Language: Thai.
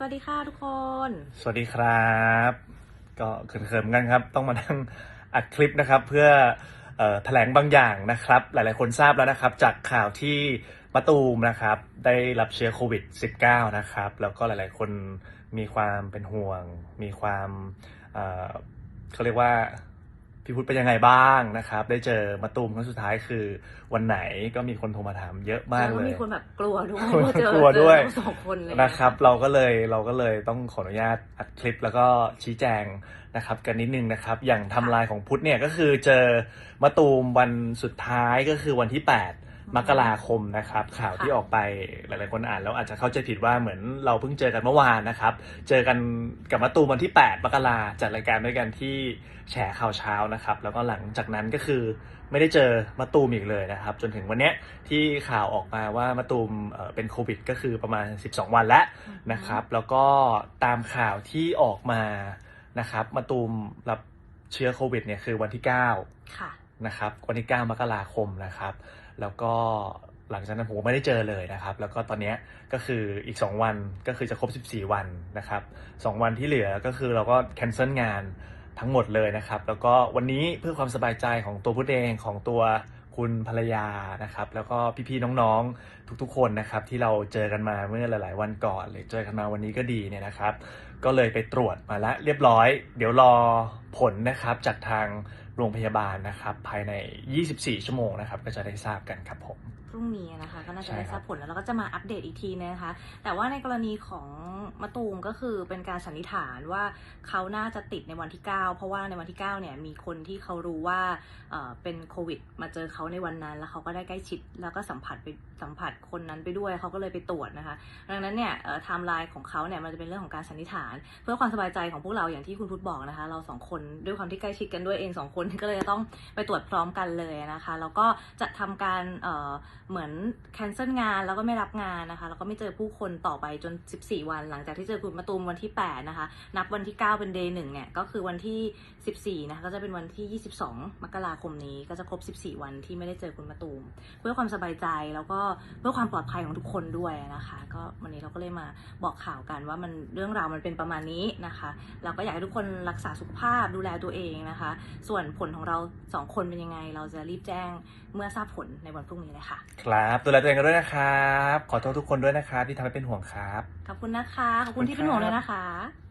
สวัสดีค่ะทุกคน สวัสดีครับ ก็เขินๆกันครับ ต้องมานั่งอัดคลิปนะครับ เพื่อออแถลงบางอย่างนะครับ หลายๆคนทราบแล้วนะครับ จากข่าวที่มะตูมนะครับ ได้รับเชื้อโควิด -19 นะครับ แล้วก็หลายๆคนมีความเป็นห่วง มีความเเขาเรียกว่า พี่พุทธเป็นยังไงบ้างนะครับ ได้เจอมะตูมครั้งสุดท้ายคือวันไหนก็มีคนโทรมาถามเยอะมากแล้วเลยมีคนแบบกลัวด้วยคนว่าเจอกลัวด้วยเจอเราสองคนเลยนะครับ เราก็เลยเราก็เลยต้องขออนุญาตอัดคลิปแล้วก็ชี้แจงนะครับ กันนิดนึงนะครับ อย่างไทำลายของพุทธเนี่ยก็คือเจอมะตูมวันสุดท้ายก็คือวันที่ 8 มกราคมนะครับ ข่าวที่ออกไปหลายๆคนอ่านแล้วอาจจะเข้าใจผิดว่าเหมือนเราเพิ่งเจอกันเมื่อวานนะครับ เจอกันกับมะตูมวันที่ 8 มกราจัดรายการด้วยกันที่แฉข่าวเช้านะครับ แล้วก็หลังจากนั้นก็คือไม่ได้เจอมะตูมอีกเลยนะครับ จนถึงวันเนี้ยที่ข่าวออกมาว่ามะตูมเอ่อเป็นโควิด ก็คือประมาณ 12 วันแล้วนะครับ แล้วก็ตามข่าวที่ออกมานะครับมาตูมรับเชื้อโควิดเนี่ยคือวันที่ค่ะ9 นะครับวันที่9มกราคมนะครับ แล้วก็หลังจากนั้นผมก็ไม่ได้เจอเลยนะครับ แล้วก็ตอนนี้ก็คืออีก 2 วันก็คือจะครบ 14 วันนะครับสองวันที่เหลือก็คือเราก็แคนเซิลงานทั้งหมดเลยนะครับ แล้วก็วันนี้เพื่อความสบายใจของตัวพุทธเองของตัวคุณภรรยานะครับ แล้วก็พี่ๆน้องๆทุกๆคนนะครับ ที่เราเจอกันมาเมื่อหลาย ๆ วันก่อน หรือเจอกันมาวันนี้ก็ดีเนี่ยนะครับ ก็เลยไปตรวจมาแล้วเรียบร้อย เดี๋ยวรอ ผลนะครับจากทางโรงพยาบาลนะครับ ภายใน 24 ชั่วโมงนะครับ ก็จะได้ทราบกันครับผม พรุ่งนี้นะคะ ก็น่าจะได้ทรับราบผลแล้วเราก็จะมาอัปเดตอีกทีนะคะ แต่ว่าในกรณีของ มะตูมก็คือเป็นการสันนิษฐานว่าเขาน่าจะติดในวันที่ 9 เพราะว่าในวันที่ 9 เนี่ยมีคนที่เขารู้ว่าเป็นโควิด มาเจอเขาในวันนั้น แล้วเขาก็ได้ใกล้ชิดแล้วก็สัมผัสไปสัมผัสคนนั้นไปด้วยเขาก็เลยไปตรวจนะคะ ดังนั้นเนี่ยไทม์ไลน์ของเขาเนี่ยมันจะเป็นเรื่องของการสันนิษฐาน เพื่อความสบายใจของพวกเราอย่างที่คุณพุทธบอกนะคะ เราสองคนด้วยความที่ใกล้ชิดกันด้วยเองสองคนก็เลยจะต้องไปตรวจพร้อมกันเลยนะคะแล้วก็จะทำการเเหมือน cancel งานแล้วก็ไม่รับงานนะคะแล้วก็ไม่เจอผู้คนต่อไปจน 14 วันหลังจากที่เจอคุณมะตูมวันที่ 8 นะคะ นับวันที่ 9 เป็น day หนึ่งเนี่ย ก็คือวันที่ 14 นะคะ ก็จะเป็นวันที่ 22 มกราคมนี้ ก็จะครบ 14 วันที่ไม่ได้เจอคุณมะตูม เพื่อความสบายใจแล้วก็เพื่อความปลอดภัยของทุกคนด้วยนะคะ ก็วันนี้เราก็เลยมาบอกข่าวกันว่ามันเรื่องราวมันเป็นประมาณนี้นะคะ เราก็อยากให้ทุกคนรักษาสุขภาพดูแลตัวเองนะคะ ส่วนผลของเราสองคนเป็นยังไง เราจะรีบแจ้งเมื่อทราบผลในวันพรุ่งนี้เลยค่ะ ครับ ดูแลตัวเองกันด้วยนะครับ ขอโทษทุกคนด้วยนะครับที่ทำให้เป็นห่วงครับ ขอบคุณนะคะขอบคุณที่เป็นห่วงเลยนะคะ